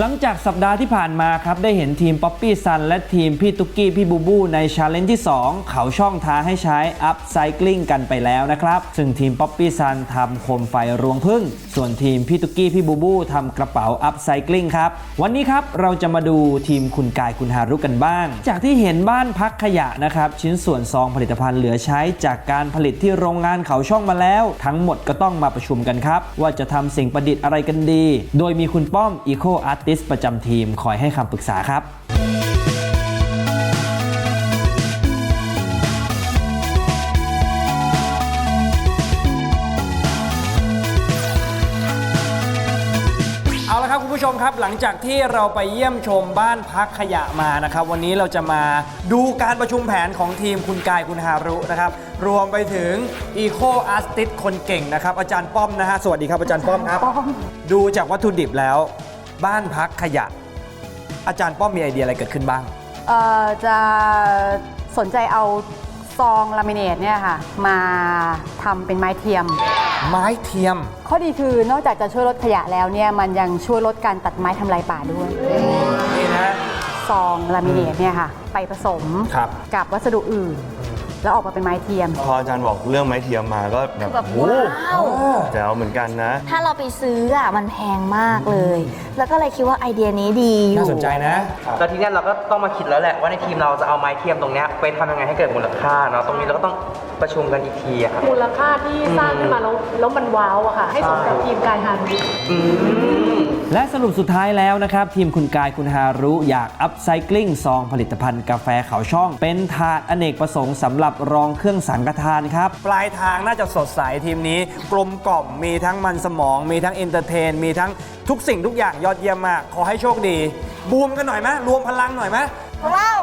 หลังจากสัปดาห์ที่ผ่านมาครับ ได้เห็นทีมป๊อปปี้ซันและทีมพี่ตุ๊กกี้พี่บูบูในชาเลนจ์ที่ 2 เขาช่องท้าให้ใช้อัพไซคลิงกันไปแล้วนะครับ ซึ่งทีมป๊อปปี้ซันทำโคมไฟรวงพึ่ง ส่วนทีมพี่ตุ๊กกี้พี่บูบูทำกระเป๋าอัพไซคลิงครับ วันนี้ครับเราจะมาดูทีมคุณกายคุณฮารุกันบ้าง จากที่เห็นบ้านพักขยะนะครับชิ้นส่วนซองผลิตภัณฑ์เหลือใช้จากการผลิตที่โรงงานเขาช่องมาแล้ว ทั้งหมดก็ต้องมาประชุมกันครับว่าจะทำสิ่งประดิษฐ์อะไรกันดี โดยมีคุณป้อม Eco Artist ประจำทีมคอยให้คำปรึกษาครับเอาละครับคุณผู้ชมครับหลังจากที่เราไปเยี่ยมชมบ้านพักขยะมานะครับ วันนี้เราจะมาดูการประชุมแผนของทีมคุณกายคุณฮารุนะครับ รวมไปถึง Eco Artist คนเก่งนะครับ อาจารย์ป้อมนะฮะสวัสดีครับอาจารย์ป้อมครับ ดูจากวัตถุดิบแล้ว บ้านพักขยะ อาจารย์ป้อมมีไอเดียอะไรเกิดขึ้นบ้าง เอ่อจะสนใจเอาซองลามิเนตเนี่ยค่ะ มาทำเป็นไม้เทียม ไม้เทียม ข้อดีคือนอกจากจะช่วยลดขยะแล้วเนี่ยมันยังช่วยลดการตัดไม้ทำลายป่าด้วย นี่นะ ซองลามิเนตเนี่ยค่ะ ไปผสมครับ กับวัสดุอื่น แล้วออกมาเป็นไม้เทียม พออาจารย์บอกเรื่องไม้เทียมมาก็แบบแบบโอ้ว้าว แจ๋วเหมือนกันนะ ถ้าเราไปซื้ออะมันแพงมากเลย แล้วก็เลยคิดว่าไอเดียนี้ดีอยู่ น่าสนใจนะ แล้วทีเนี้ยเราก็ต้องมาคิดแล้วแหละว่าในทีมเราจะเอาไม้เทียมตรงเนี้ยไปทำยังไงให้เกิดมูลค่าเนาะตรงนี้เราก็ต้องประชุมกันอีกทีอะครับ มูลค่าที่สร้างขึ้นมา แล้วแล้วมันว้าวอะค่ะ ให้สมกับทีมกายฮารุและสรุปสุดท้ายแล้วนะครับ ทีมคุณกายคุณฮารุอยากอัพไซคลิงซองผลิตภัณฑ์กาแฟเขาช่อง เป็นถาดอเนกประสงค์สำหรับรองเครื่องสังฆทานครับ ปลายทางน่าจะสดใสทีมนี้ กลมกล่อมมีทั้งมันสมอง มีทั้งเอนเตอร์เทน มีทั้งทุกสิ่งทุกอย่างยอดเยี่ยมมาก ขอให้โชคดี บูมกันหน่อยไหมรวมพลังหน่อยไหมว้าว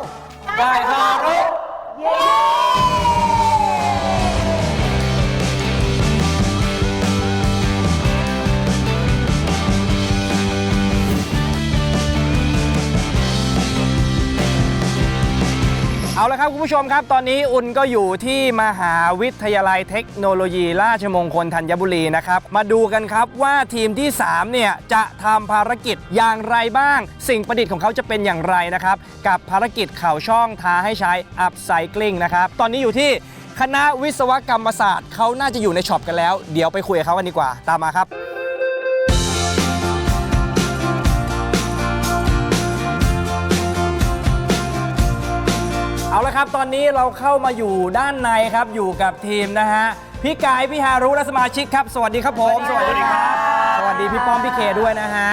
กายฮารุ เเอาละครับคุณผู้ชมครับ ตอนนี้อุ่นก็อยู่ที่มหาวิทยาลัยเทคโนโลยี ราชมงคลธัญบุรีนะครับ มาดูกันครับว่าทีมที่ 3 เนี่ย จะทำภารกิจอย่างไรบ้าง สิ่งประดิษฐ์ของเขาจะเป็นอย่างไรนะครับ กับภารกิจเข่าช่องท้าให้ใช้อัพไซคลิงนะครับ ตอนนี้อยู่ที่คณะวิศวกรรมศาสตร์เขาน่าจะอยู่ในช็อปกันแล้ว เดี๋ยวไปคุยกับเขากันดีกว่า ตามมาครับ เอาละครับ ตอนนี้เราเข้ามาอยู่ด้านในครับอยู่กับทีมนะฮะพี่กายพี่ฮารุและสมาชิกครับ สวัสดีครับผม สวัสดีครับ สวัสดีพี่ป้อมพี่เคด้วยนะฮะ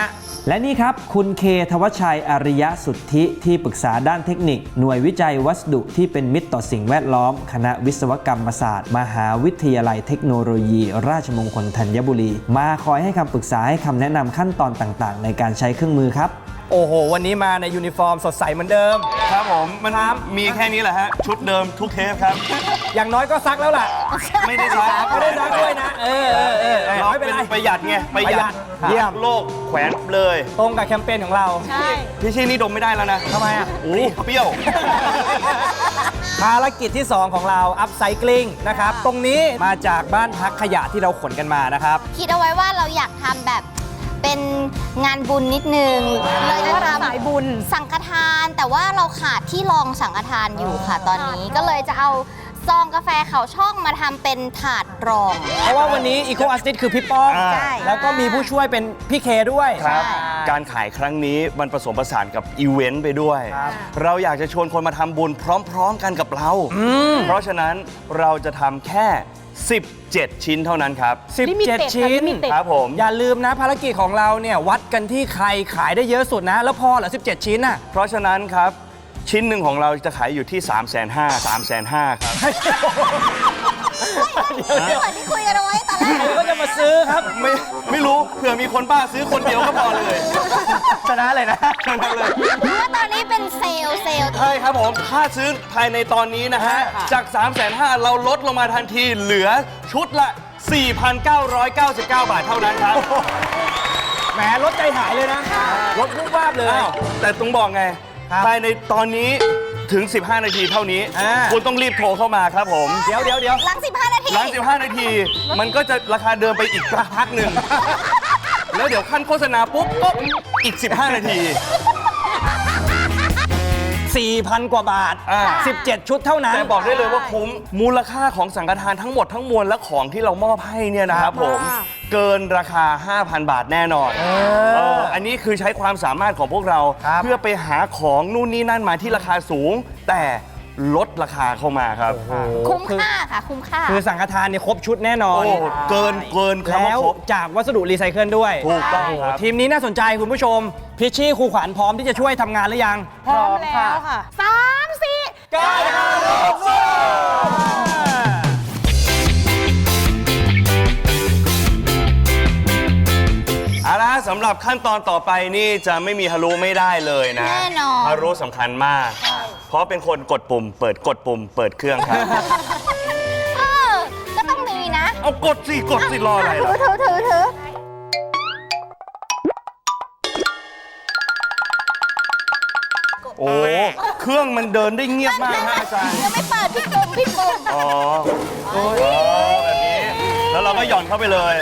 และนี่ครับ คุณเคทวชัยอริยสุทธิที่ปรึกษาด้านเทคนิค หน่วยวิจัยวัสดุที่เป็นมิตรต่อสิ่งแวดล้อม คณะวิศวกรรมศาสตร์ มหาวิทยาลัยเทคโนโลยี ราชมงคลธัญบุรี มาคอยให้คำปรึกษาให้คำแนะนำขั้นตอนต่างๆ ในการใช้เครื่องมือครับ โอ้โห วันนี้มาในยูนิฟอร์มสดใสเหมือนเดิม ครับผม มันมีแค่นี้แหละฮะ ชุดเดิมทุกเทปครับ อย่างน้อยก็ซักแล้วล่ะ ไม่ได้ซักไม่ได้ซักด้วยนะ เออเออเออเออน้อยเป็นไร ประหยัดไง ประหยัประหยัดด เยี่ยมโลกแขวนเลย ตรงกับแคมเปญของเราใช่ พี่ชี่นี่ดมไม่ได้แล้วนะทำไมอะ โอ้เปรี้ยว ภารกิจที่ 2 ของเราอัพไซคลิงนะครับ ตรงนี้มาจากบ้านพักขยะที่เราขนกันมานะครับ คิดเอาไว้ว่าเราอยากทำแบบ เป็นงานบุญนิดนึงเลยจะทำสายบุญ สังฆทาน แต่ว่าเราขาดที่รองสังฆทานอยู่ค่ะตอนนี้ก็เลยจะเอาซองกาแฟเขาช่องมาทำเป็นถาดรอง เพราะว่าวันนี้ Eco Artist คือพี่ป้อง อ่า ใช่ แล้วก็มีผู้ช่วยเป็นพี่เคด้วย ครับ ใช่ การขายครั้งนี้มันผสมผสานกับอีเวนต์ไปด้วย ครับ เราอยากจะชวนคนมาทำบุญพร้อม ๆ กันกับเรา เพราะฉะนั้นเราจะทำแค่ 17 ชิ้นเท่านั้นครับ Limited 17 ชิ้น ค่ะ Limited ครับผม อย่าลืมนะภารกิจของเราเนี่ย วัดกันที่ใครขายได้เยอะสุดนะ แล้วพอเหรอ 17 ชิ้นน่ะ เพราะฉะนั้นครับ ชิ้นหนึ่งของเราจะขายอยู่ที่ 3 5 0 0 0 0 3 5 0 0 0ครับ เหมือนที่คุยกันเอาไว้ตอนแรก ใครก็จะมาซื้อครับไม่ไม่รู้เผื่อมีคนบ้าซื้อคนเดียวก็พอเลยชนะเลยนะชนะเลยว่าตอนนี้เป็นเซลล์เซลล์ใช่ครับผมถ้าซื้อภายในตอนนี้นะฮะ จาก 3 5 0 0 0เราลดลงมาทันทีเหลือชุดละ 4,999 บาทเท่านั้นครับ แหมลดใจหายเลยนะลดวุบวาบเลย อ้าวแต่ต้องบอกไง ครับ ภายในตอนนี้ ถึง 15 นาทีเท่านี้ อ่า คุณต้องรีบโทรเข้ามาครับผม เดี๋ยวเดี๋ยวเดี๋ยวหลัง 15 นาที หลัง 15 นาที มันก็จะราคาเดิมไปอีกพักหนึ่ง แล้วเดี๋ยวขั้นโฆษณาปุ๊บก็อีก 15 นาที 4,000 กว่าบาท อ่า 17 ชุดเท่านั้นแต่บอกได้เลยว่าคุ้มมูลค่าของสังฆทานทั้งหมดทั้งมวลและของที่เรามอบให้เนี่ยนะครับผม เกินราคา 5,000 บาทแน่นอนเอออันนี้คือใช้ความสามารถของพวกเรา ครับ เพื่อไปหาของนู่นนี่นั่นมาที่ราคาสูง แต่ ลดราคาเข้ามาครับ คุ้มค่าค่ะ คุ้มค่า คือสังฆทานเนี่ยครบชุดแน่นอน โอ้เกินเกินคำว่าแล้วครบจากวัสดุรีไซเคิลด้วย ถูกต้องโอ้โหครับ ทีมนี้น่าสนใจคุณผู้ชม พิชชี่ครูขวัญพร้อมที่จะช่วยทำงานหรือยัง พร้อมแล้วค่ะสามสี่ก้าวห้าหกสี่เอาละสำหรับขั้นตอนต่อไปนี่จะไม่มีฮารุไม่ได้เลยนะแน่นอน ฮารุสำคัญมาก เพราะเป็นคนกดปุ่ม เปิดกดปุ่ม เปิดเครื่องครับ เออ ก็ต้องมีนะ เอากดสิกดสิรออะไรถืล่ะอถือถือถือโอ้เครื่องมันเดินได้เงียบมากฮะอาจารย์ยังไม่เปิดพี่ปุ่มพี่ปุ่มอ๋ออ๋อแบบนี้แล้วเราก็หย่อนเข้าไปเลย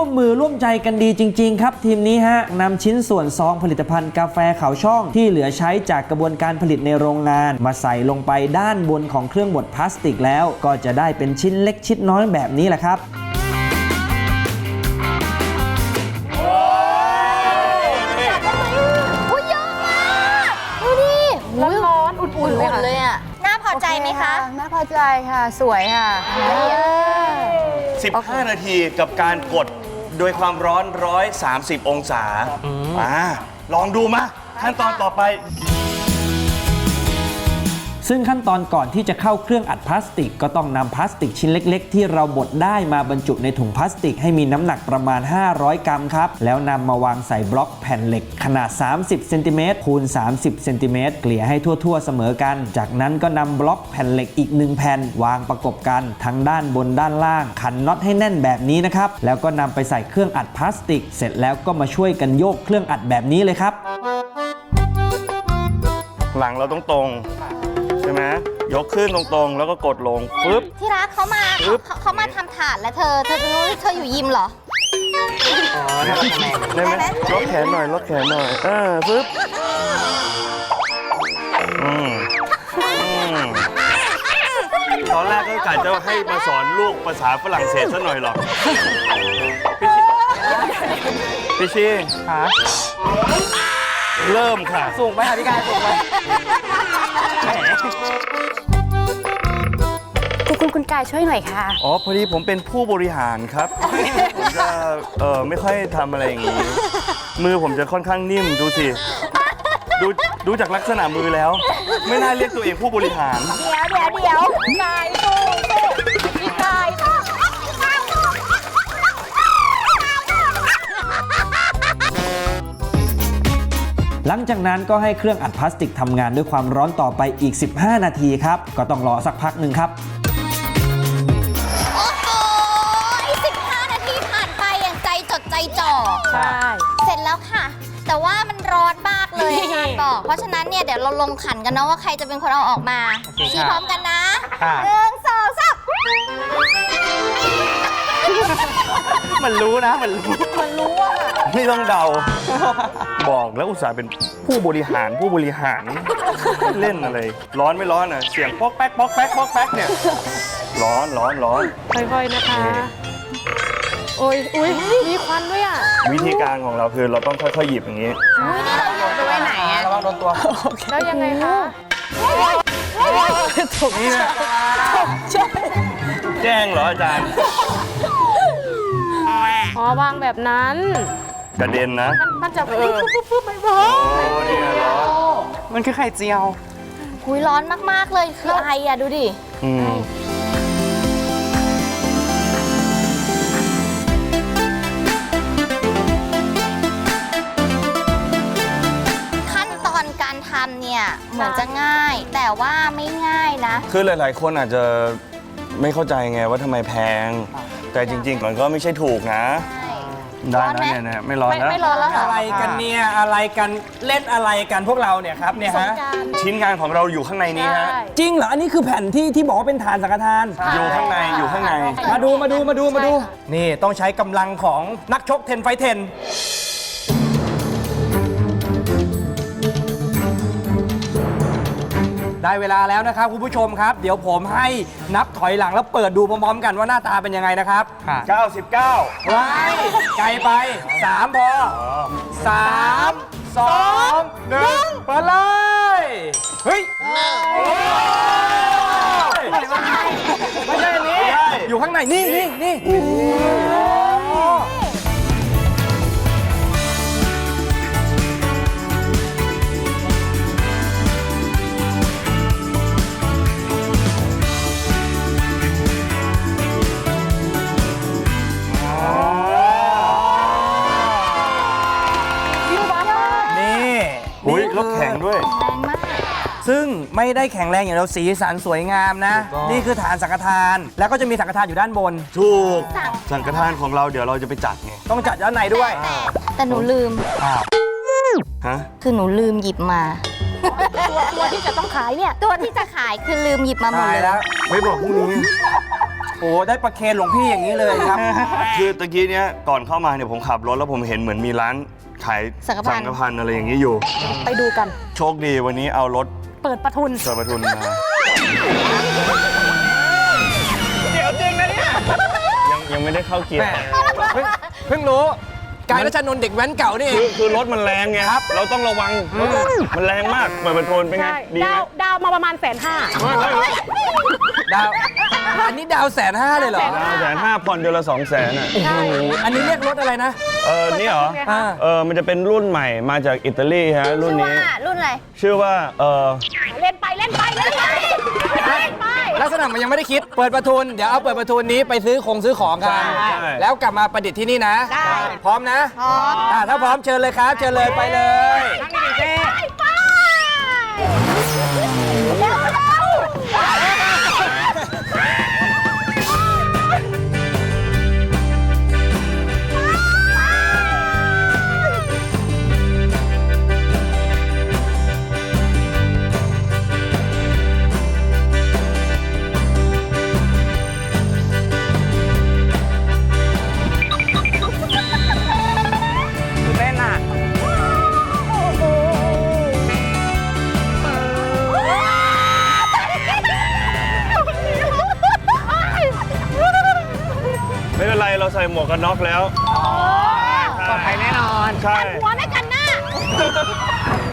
ร่วมมือร่วมใจกันดีจริง ๆ ครับ ทีมนี้ฮะนำชิ้นส่วนซองผลิตภัณฑ์กาแฟเขาช่อง ที่เหลือใช้จากกระบวนการผลิตในโรงงาน มาใส่ลงไปด้านบนของเครื่องบดพลาสติกแล้ว ก็จะได้เป็นชิ้นเล็กชิ้นน้อยแบบนี้แหละครับอุ้ยเยอะมากดูดิร้อนๆอุ่นๆเลยอุ่นค่ะๆเลยอะ น่าพอใจไหมคะน่าพอใจค่ะ สวยค่ะ 15 นาทีกับการกด โดยความร้อน 130 องศาอ่าลองดูมาขั้นตอนต่อไป ซึ่งขั้นตอนก่อนที่จะเข้าเครื่องอัดพลาสติก ก็ต้องนำพลาสติกชิ้นเล็ก ๆ ที่เราบดได้มาบรรจุในถุงพลาสติกให้มีน้ำหนักประมาณ 500 กรัมครับ แล้วนำมาวางใส่บล็อกแผ่นเหล็กขนาด 30เซนติเมตรคูณ 30เซนติเมตรเกลี่ยให้ทั่ว ๆ เสมอกัน จากนั้นก็นำบล็อกแผ่นเหล็กอีก1แผ่นวางประกบกันทั้งด้านบนด้านล่าง ขันน็อตให้แน่นแบบนี้นะครับแล้วก็นำไปใส่เครื่องอัดพลาสติก เสร็จแล้วก็มาช่วยกันโยกเครื่องอัดแบบนี้เลยครับ หลังเราต้องตรง ใช่ไหมยกขึ้นตรงๆ แล้วก็กดลงปึ๊บ ที่รักเขามาปึ๊บเขาเขามาทำถาดแล้วเธอ เธอรู้เธออยู่ยิมเหรอได้ไหม ลดแขนหน่อยลดแขนหน่อยเออปึ๊บอืมอืมตอนแรกก็กะจะให้มาสอนลูกภาษาฝรั่งเศสซะหน่อยหรอกพี่ชีเริ่มค่ะ สูงไปค่ะพี่กายสูงไป คุณคุณคุณกายช่วยหน่อยค่ะ อ๋อ พอดีผมเป็นผู้บริหารครับ ผมจะเออไม่ค่อยทำอะไรอย่างนี้ มือผมจะค่อนข้างนิ่มดูสิ ดูดูจากลักษณะมือแล้ว ไม่น่าเรียกตัวเองผู้บริหาร เดี๋ยวเดี๋ยวเดี๋ยวกายสู้สู้ หลังจากนั้นก็ให้เครื่องอัดพลาสติกทำงานด้วยความร้อนต่อไปอีก 15 นาทีครับ ก็ต้องรอสักพักหนึ่งครับโอ้โห15 นาทีผ่านไปอย่างใจจดใจจ่อ ใช่ เสร็จแล้วค่ะ แต่ว่ามันร้อนมากเลยอาจารย์บอก เพราะฉะนั้นเนี่ยเดี๋ยวเราลงขันกันเนาะว่าใครจะเป็นคนเอาออกมาโอเคชี้ค่ะพร้อมกันนะค่ะ หนึ่งสองสามมันรู้นะ มันรู้ มันรู้ว่าไม่ต้องเดา บอกแล้วอุตส่าห์เป็นผู้บริหารผู้บริหารเล่นอะไร ร้อนไม่ร้อนอะเสียงป๊อกแป๊กป๊อกแป๊กป๊อกแป๊กเนี่ย ร้อนร้อนร้อน ค่อยๆนะคะ โอ้ยอุ้ยมีควันด้วยอะวิธีการของเราคือเราต้องค่อยๆหยิบอย่างนี้จะไปไหนอะระวังโดนตัวแล้วยังไงคะแจ้งเหรออาจารย์อ๋อวางแบบนั้น กระเด็นนะมันมันจะปุ๊บปุ๊บปุ๊บปุ๊บไปบอก โอ้เนี่ยร้อนมันคือไข่เจียว หุยร้อนมาก ๆ เลยคือไออะ ดูดิ อืมขั้นตอนการทำเนี่ย เหมือนจะง่าย แต่ว่าไม่ง่ายนะ คือหลายๆ คนอาจจะไม่เข้าใจไงว่าทำไมแพง แต่จริงๆ มันก็ไม่ใช่ถูกนะ ใช่ ได้แล้วเนี่ยนะไม่ร้อนไม่แล้วไม่ร้อนแล้วค่ะอะไรกันเนี่ยอะไรกันเล่นอะไรกันพวกเราเนี่ยครับเนี่ยฮะชิ้นงานของเราอยู่ข้างในนี้ฮะใช่จริงเหรออันนี้คือแผ่นที่ที่บอกว่าเป็นฐานสังฆทานอยู่ข้างในอยู่ข้างใน มาดูมาดูมาดูมาดู นี่ต้องใช้กำลังของนักชกเทนไฟเทน ได้เวลาแล้วนะครับคุณผู้ชมครับ เดี๋ยวผมให้นับถอยหลังแล้วเปิดดูพร้อมๆกันว่าหน้าตาเป็นยังไงนะครับ99ว้ายไกลไป3พอ3 2 1เปิดเลย เฮ้ยไม่ใช่ไม่ใช่อันนี้อยู่ข้างในนี่นี่นี่ อุ้ยรถแข็งด้วยซึ่งไม่ได้แข็งแรงอย่างเราสีสันสวยงามนะนี่คือฐานสังฆทาน แล้วก็จะมีสังฆทานอยู่ด้านบน ถูกสังฆทานของเราเดี๋ยวเราจะไปจัดไงต้องจัดด้านในด้วย แต่หนูลืมฮะ คือหนูลืมหยิบมาตัวที่จะต้องขายเนี่ย ตัวที่จะขายคือลืมหยิบมาหมดตายเลย แล้ว ไม่บอกพรุ่งนี้ โอ้ได้ประเคนหลวงพี่อย่างนี้เลยครับ คือตะกี้เนี้ยก่อนเข้ามาเนี่ยผมขับรถแล้วผมเห็นเหมือนมีร้าน ขายสังฆพันธ์ฆพันธ์อะไรอย่างนี้อยู่ ไปดูกัน โชคดีวันนี้เอารถเปิดประทุน เปิดประทุนมาเดี๋ยวจริงนะเนี่ยยังยังไม่ได้เข้าเกียร์แม่เพิ่งเพิ่งรู้กายรัชนนท์เด็กแว้นเก่านี่เอคืองคือรถมันแรงไงครับ เราต้องระวัง มันแรงมากเปิดประทุนเป็นไงใช่ดีไหมดาวดาวมาประมาณแสนห้าดาว อันนี้ดาวแสนห้าเลยเหรอดาวแสนห้าผ่อนเดือนละสองแสนอะใช่อันนี้เรียกรถอะไรนะ เออนี่เหรออ่า เออมันจะเป็นรุ่นใหม่มาจากอิตาลีฮะรุ่นชื่อนี้ว่ารุ่นอะไร ชื่อว่าเออเล่นไปเล่นไปเล่นไปเล่นไป ลักษณะมันยังไม่ได้คิด เปิดประทุน เดี๋ยวเอาเปิดประทุนนี้ไปซื้อของซื้อของกันใช่ใช่แล้วกลับมาประดิษฐ์ที่นี่นะ ได้ พร้อมนะพร้อมอ่าถ้าพร้อมเชิญเลยครับ เชิญเลยไปเลย ไปเ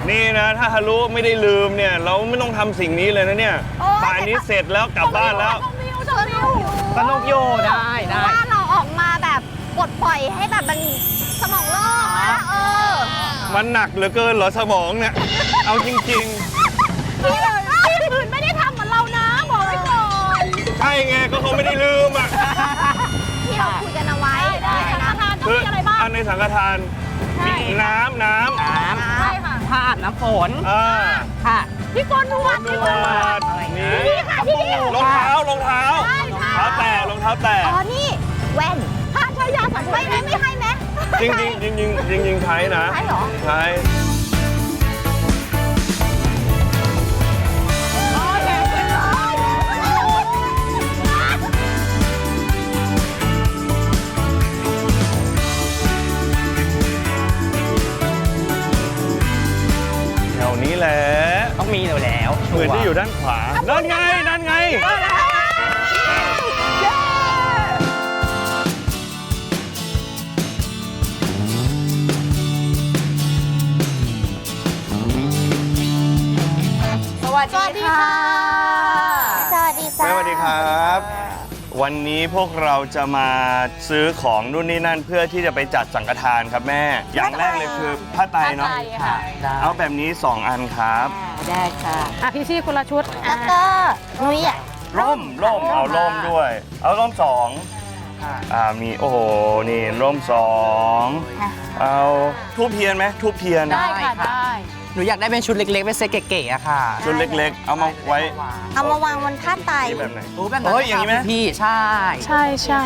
นี่นะ ถ้าฮารุไม่ได้ลืมเนี่ย เราไม่ต้องทำสิ่งนี้เลยนะเนี่ยป่านนี้เสร็จแล้วกลับบ้านแล้วสนุกอยู่ได้ได้ ว่าเราออกมาแบบปลดปล่อยให้แบบมันสมองโล่งอะเออมันหนักเหลือเกินเหรอสมองเนี่ย เอาจริง ที่อื่นไม่ได้ทำเหมือนเรานะบอกไว้ก่อนๆ ใช่ไงก็เขาไม่ได้ลืมอะที่เราคุยกันเอาไว้ได้สังฆทานต้องคือมีอะไรบ้าง อันในสังฆทานใช่มีน้ำ น้ำ ใช่ค่ะ ผ้าอาบน้ำฝนอ่าค่ะพี่โกนหนวดนพี่วโกนหนวดดนี่นี่ค่ะที่นี่รองเท้ารองเท้าใช่ค่ะเท้าแตะรองเท้าแตะอ๋อนี่แว่นผ้าใช้ยาสังฆไม่ไหมทานไม่ให้ไหมจริงจริงจริงจริงจริงๆใช้นะใช้เหรอใช้ แถวนี้แหละต้องมีอยู่แล้วเหมือนที่อยู่ด้านขวา นั่นไง นั่นไง สวัสดีค่ะ วันนี้พวกเราจะมาซื้อของนู่นนี่นั่นเพื่อที่จะไปจัดสังฆทานครับแม่ อย่างแรกเลยคือผ้าไตรเนาะใช่ค่ะ เอาแบบนี้ 2 อันครับ ได้ค่ะ อะพี่ชี่คนละชุดแล้วก็นุ้ยอะ ร่มร่มเอาร่มด้วย เอาร่มสองอ่ามีโอ้โหนี่ร่มสองเอาทูบเทียนไหมทูบเทียน ได้ค่ะได้ห นูอยากได้เป็นชุดเล็กๆเป็นเซ็ตเก๋ๆอะค่ะชุดเล็กๆ เอามาไว้เอามาวางบนผ้าไตแบบไหน โอ้แบบนั้นยอย่างนี้ไหม พี่ใช่ใช่ใช่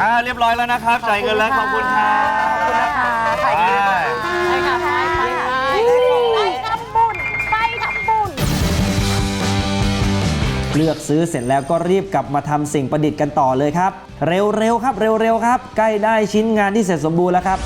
อ่าเรียบร้อยแล้วนะครับจ่ายเงินแล้วขอบคุณครับ เลือกซื้อเสร็จแล้วก็รีบกลับมาทำสิ่งประดิษฐ์กันต่อเลยครับ เร็วๆครับ เร็วๆครับ ใกล้ได้ชิ้นงานที่เสร็จสมบูรณ์แล้วครับ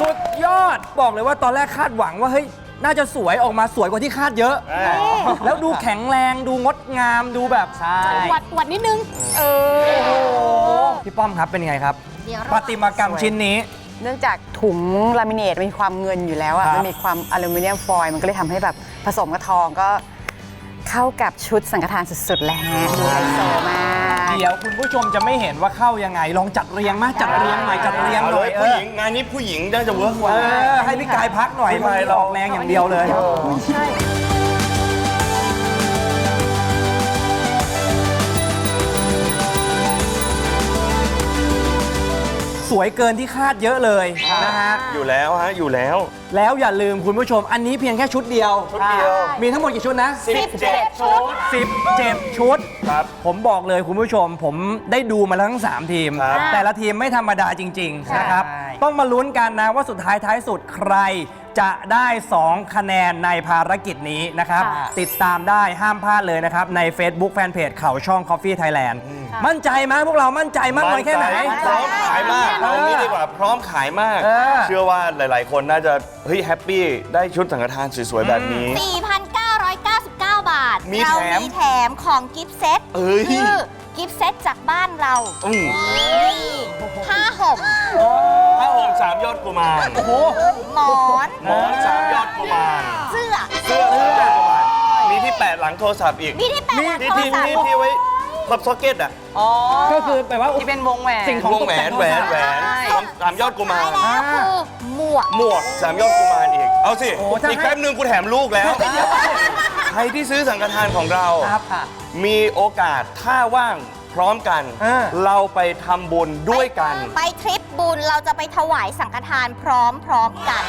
สุดยอดบอกเลยว่าตอนแรกคาดหวังว่าเฮ้ยน่าจะสวยออกมาสวยกว่าที่คาดเยอะ แล้วดูแข็งแรงดูงดงามดูแบบใช่หวัดหวัดนิดนึง เออโอ้พี่ป้อมครับเป็นไงครับเดี๋ยวปเราฏิมากรรมชิ้นนี้ เนื่องจากถุงลามิเนตมีความเงินอยู่แล้วอะครับ มันมีความอลูมิเนียมฟอยล์มันก็เลยทำให้แบบผสมกับทองก็เข้ากับชุดสังฆทานสุดๆ แล้วฮะดูไฮโซมากเดี๋ยวคุณผู้ชมจะไม่เห็นว่าเข้ายังไง ลองจัดเรียงมาจัดเรียงหน่อยจัดเรียงเอาหเลน่อยยเอผู้อหญิงงานนี้ผู้หญิงน่าจะเวิร์กกว่า เออให้พี่กายพักหน่อยไม่มันเป็นไรออกแรงอย่างเดียวเลย สวยเกินที่คาดเยอะเลยนะฮะ อยู่แล้วฮะ อยู่แล้ว แล้วอย่าลืมคุณผู้ชม อันนี้เพียงแค่ชุดเดียว ชุดเดียว มีทั้งหมดกี่ชุดนะ 17 ชุด 17 ชุด ครับ ผมบอกเลยคุณผู้ชม ผมได้ดูมาแล้วทั้ง 3 ทีม ครับ แต่ละทีมไม่ธรรมดาจริง ๆ นะครับใช่ต้องมาลุ้นกันนะว่าสุดท้ายท้ายสุดใคร จะได้ 2 คะแนนในภารกิจนี้นะครับ ค่ะ ติดตามได้ห้ามพลาดเลยนะครับ ใน Facebook Fanpage เขาช่อง Coffee Thailand มั่นใจไหมพวกเรามั่นใจมากน้อยแค่ไหน พร้อมขายมากเออเอางี้ดีกว่าพร้อมขายมาก เออ เชื่อว่าหลาย ๆ คนน่าจะเฮ้ยแฮปปี้ได้ชุดสังฆทานสวย ๆ แบบนี้ 4,999 บาท มีเราแถมมีแถมของกิฟต์เซตเอ้ย คือกิฟต์เซตจากบ้านเราอืมนี่ผ้าห่ม ผ้าห่มสามยอดกุมารหมอนหมอนสามยอดกุมารเสื้อเสื้อสามยอดกุมารมีที่แปะหลังโทรศัพท์อีกมีที่แปะหลังที่โทรที่ศัพที่ท์ที่ไว้พับซ็อกเก็ตอะก็คือแปลว่าที่เป็นวงแหวนสิ่งของวงแหวนแหวนแหวนสามสามยอดกุมารท้ายแล้วคือหมวกหมวกสามยอดกุมารอีก เอาสิโอ้ถ้าอีกแป๊บหนึ่งกูแถมลูกแล้วใครที่ซื้อสังฆทานของเราครับมีโอกาสถ้าว่าง พร้อมกันเออเราไปทำบุญด้วยกัน ไปทริปบุญเราจะไปถวายสังฆทานพร้อมพร้อมๆกัน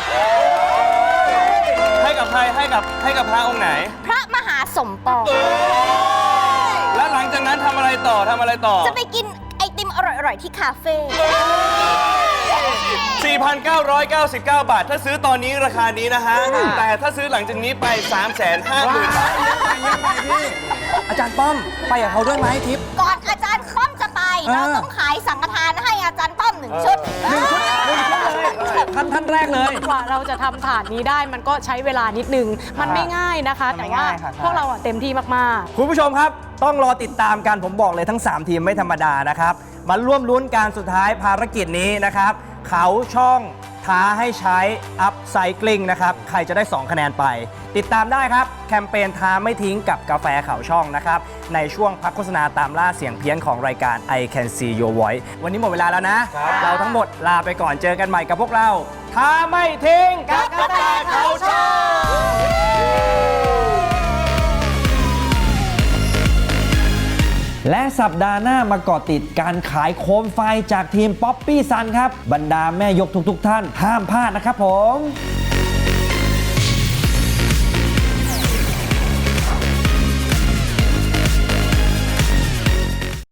ให้กับใครให้กับให้กับพระองค์ไหน พระมหาสมปอง แล้วหลังจากนั้นทำอะไรต่อทำอะไรต่อ จะไปกินไอติมอร่อยๆที่คาเฟ่ 4,999 บาท ถ้าซื้อตอนนี้ราคานี้นะฮะ แต่ถ้าซื้อหลังจากนี้ไป 350,000บาท อาจารย์ป้อม ไปกับเขาด้วยไหมทิป เออเราต้องขายสังฆทานให้อาจารย์ป้อมหนึ่งชุดท่านท่านแรกเลย กว่าเราจะทำถาดนี้ได้มันก็ใช้เวลานิดนึง มันไม่ง่ายนะคะ มันแต่ไม่ว่าง่ายค่ะ พวกเราอะเต็มที่มากๆคุณผู้ชมครับ ต้องรอติดตามกันผมบอกเลยทั้ง 3 ทีมไม่ธรรมดานะครับ มาร่วมลุ้นการสุดท้ายภารกิจนี้นะครับ เขาช่อง ท้าให้ใช้อัพไซคลิงนะครับ ใครจะได้ 2 คะแนนไป ติดตามได้ครับ แคมเปญท้าไม่ทิ้งกับกาแฟเขาช่องนะครับ ในช่วงพักโฆษณาตามล่าเสียงเพี้ยนของรายการ I Can See Your Voice วันนี้หมดเวลาแล้วนะ เราทั้งหมดลาไปก่อนเจอกันใหม่กับพวกเราท้าไม่ทิ้งกับกาแฟเขาช่อง และสัปดาห์หน้ามาเกาะติดการขายโคมไฟจากทีมป๊อปปี้ซันครับ บรรดาแม่ยกทุกๆท่าน ห้ามพลาดนะครับผม